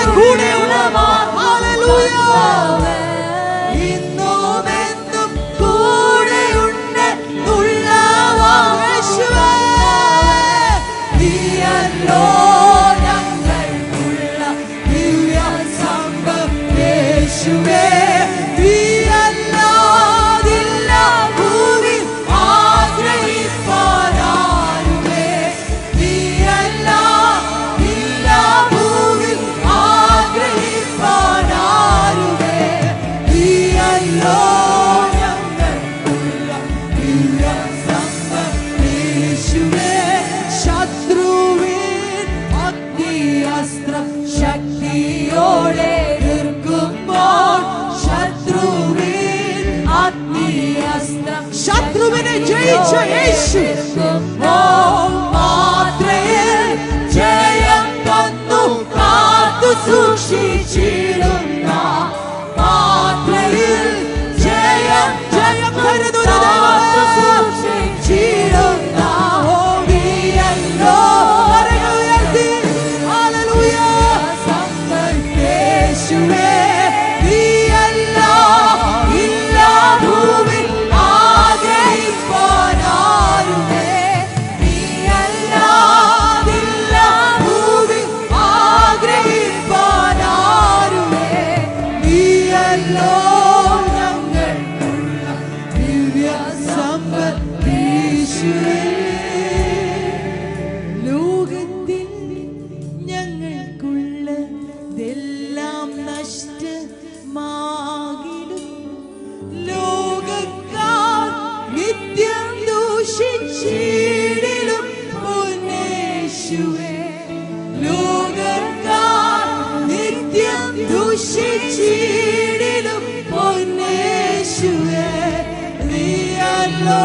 Who? ಶತ್ರುವಿನ ಜಯಿಸು ಯೇಸು ലോകത്തിൽ ഞങ്ങൾക്കുള്ളതെല്ലാം നഷ്ടമാകിടും. ലോകക്കാർ നിത്യം ദൂഷിച്ചിടിലും പൊന്നേശുവേ. ലോകക്കാർ നിത്യം ദൂഷിച്ചിടിലും പൊന്നേശുവേ. നീ അല്ലോ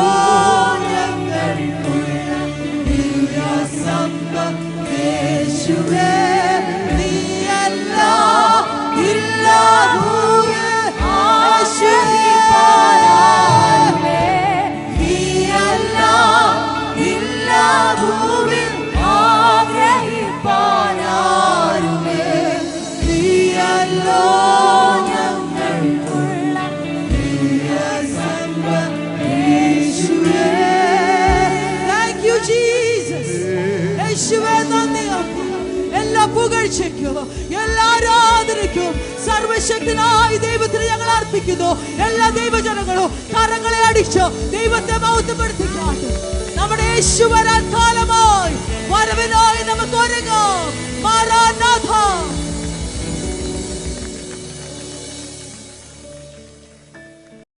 പുകഴ്ചയ്ക്കും എല്ലാ ആദരിക്കും സർവശക്തനായി ദൈവത്തിന് ഞങ്ങൾ അർപ്പിക്കുന്നു. എല്ലാ ദൈവജനങ്ങളും കരങ്ങളെ അടിച്ചു ദൈവത്തെ ബൗദ്ധപ്പെടുത്തിക്കാട്ട് നമ്മുടെ യേശു വരാൻ കാലമായി. വരവിനായി നമുക്ക് ഒരുങ്ങാം.